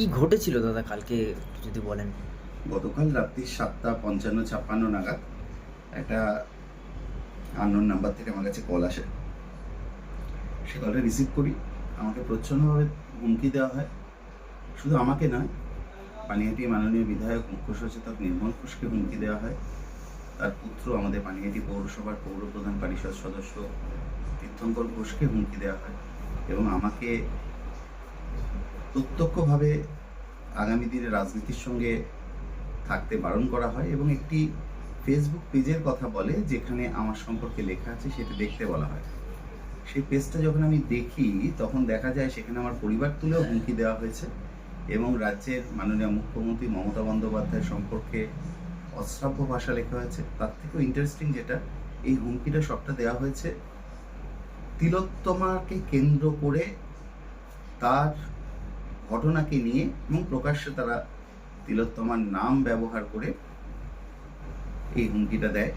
কি ঘটেছিল দাদা কালকে, যদি বলেন? গতকাল রাত্রি সাতটা পঞ্চান্ন ছাপ্পান্ন নাগাদ একটা আননোন নাম্বার থেকে আমার কাছে কল আসে। সে কলটা রিসিভ করি। আমাকে প্রচ্ছন্নভাবে হুমকি দেওয়া হয়। শুধু আমাকে নয়, পানিহাটি মাননীয় বিধায়ক মুখ্য সচেতক নির্মল ঘোষকে হুমকি দেওয়া হয়। তার পুত্র আমাদের পানিহাটি পৌরসভার পৌর প্রধান পরিষদ সদস্য তীর্থঙ্কর ঘোষকে হুমকি দেওয়া হয় এবং আমাকে প্রত্যক্ষভাবে আগামী দিনে রাজনীতির সঙ্গে থাকতে বারণ করা হয় এবং একটি ফেসবুক পেজের কথা বলে যেখানে আমার সম্পর্কে লেখা আছে সেটা দেখতে বলা হয়। সেই পেজটা যখন আমি দেখি, তখন দেখা যায় সেখানে আমার পরিবার তুলেও হুমকি দেওয়া হয়েছে এবং রাজ্যের মাননীয় মুখ্যমন্ত্রী মমতা বন্দ্যোপাধ্যায় সম্পর্কে অশ্রাব্য ভাষা লেখা হয়েছে। তার থেকেও ইন্টারেস্টিং যেটা, এই হুমকিটা সবটা দেওয়া হয়েছে। তিলোত্তমাকে কেন্দ্র করে তার ঘটনাকে নিয়ে এবং প্রকাশ্যে তারা তিলোত্তমার নাম ব্যবহার করে এই হুমকিটা দেয়।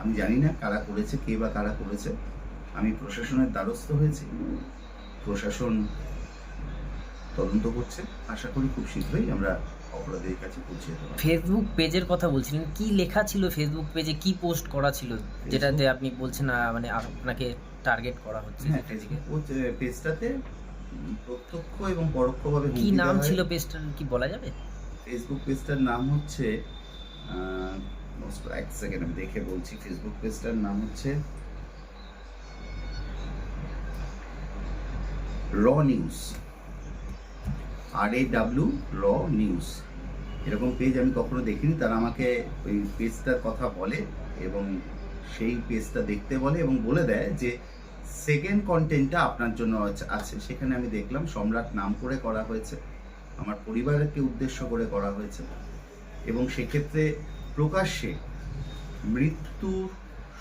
আমি জানি না কারা করেছে কে বা কারা করেছে। আমি প্রশাসনের দ্বারস্থ হয়েছি। প্রশাসন তদন্ত করছে। আশা করি খুব শীঘ্রই আমরা অপরাধীর কাছে পৌঁছে দেবো ফেসবুক পেজের কথা বলছিলেন। কি লেখা ছিল ফেসবুক পেজে কি পোস্ট করা ছিল? যেটাতে আপনি বলছেন মানে আপনাকে টার্গেট করা হচ্ছে। হ্যাঁ পেজটাতে প্রত্যক্ষ এবং পরোক্ষভাবে কি নাম ছিল পেজটার কি বলা যাবে? ফেসবুক পেজটার নাম হচ্ছে এক সেকেন্ড আমি দেখে বলছি। ফেসবুক পেজটার নাম হচ্ছে raw news R A W raw news এরকম পেজ আমি কখনো দেখিনি। তারা আমাকে ওই পেজটার কথা বলে এবং সেই পেজটা দেখতে বলে এবং বলে দেয় যে সেকেন্ড কন্টেন্টটা আপনার জন্য আছে- সেখানে আমি দেখলাম, সম্রাট নাম করে করা হয়েছে, আমার পরিবারকে উদ্দেশ্য করে করা হয়েছে এবং সেক্ষেত্রে প্রকাশ্যে মৃত্যুর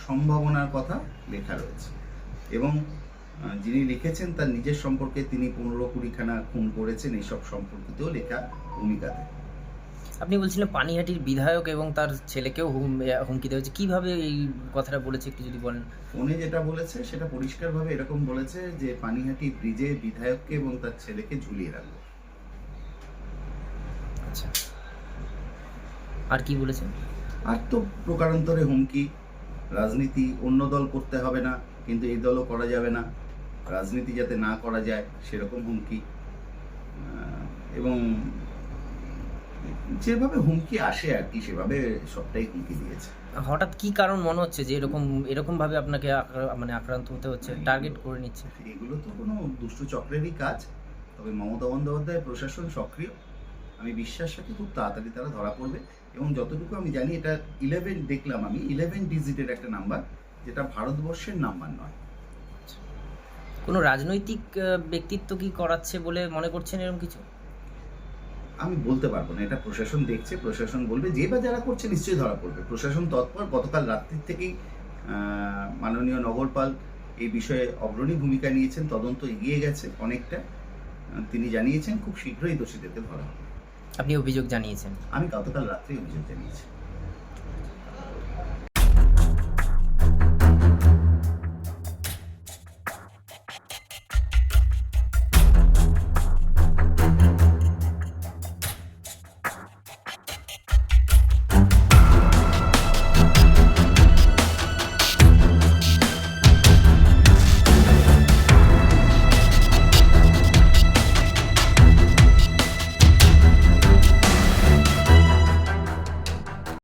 সম্ভাবনার কথা লেখা রয়েছে এবং যিনি লিখেছেন তার নিজের সম্পর্কে তিনি পনেরো কুড়িখানা খুন করেছেন, এইসব সম্পর্কিতও লেখা ভূমিকাতে। আপনি বলছিলেন পানিহাটির বিধায়ক এবং তার ছেলেকেও হুম- হুমকি দেওয়া হচ্ছে কীভাবে এই কথাটা বলেছে একটু যদি বলেন? ফোনে যেটা বলেছে সেটা পরিষ্কারভাবে এরকম বলেছে যে পানিহাটি ব্রিজে বিধায়ককে এবং তার ছেলেকে ঝুলিয়ে রাখবে। আচ্ছা। আর কি বলেছেন আর তো প্রকারান্তরে হুমকি রাজনীতি অন্য দল করতে হবে না কিন্তু এই দলও করা যাবে না। রাজনীতি যাতে না করা যায় সেরকম হুমকি। এবং যেভাবে হুমকি আসে আর কি সেভাবে সবটাই হুমকি দিয়েছে। হঠাৎ কি কারণ মনে হচ্ছে যে এরকম এরকম ভাবে আপনাকে মানে আক্রান্ত হতে হচ্ছে টার্গেট করে নিচ্ছে? এগুলো তো কোনো দুষ্ট চক্রেরই কাজ তবে মমতা বন্দ্যোপাধ্যায় প্রশাসন সক্রিয়। আমি বিশ্বাস রাখি খুব তাড়াতাড়ি তারা ধরা পড়বে এবং যতটুকু আমি জানি এটা ইলেভেন দেখলাম আমি ইলেভেন ডিজিটের একটা নাম্বার যেটা ভারতবর্ষের নাম্বার নয়। কোনো রাজনৈতিক ব্যক্তিত্ব কি করাচ্ছে বলে মনে করছেন এরকম কিছু? আমি বলতে পারব না এটা প্রশাসন দেখছে প্রশাসন বলবে যে বা যারা করছে নিশ্চয়ই ধরা পড়বে। প্রশাসন তৎপর গতকাল রাত্রির থেকেই মাননীয় নগরপাল এই বিষয়ে অগ্রণী ভূমিকা নিয়েছেন তদন্ত এগিয়ে গেছে অনেকটা। তিনি জানিয়েছেন খুব শীঘ্রই দোষীদেরকে ধরা হবে। আপনি অভিযোগ জানিয়েছেন। আমি গতকাল রাত্রে অভিযোগ জানিয়েছি।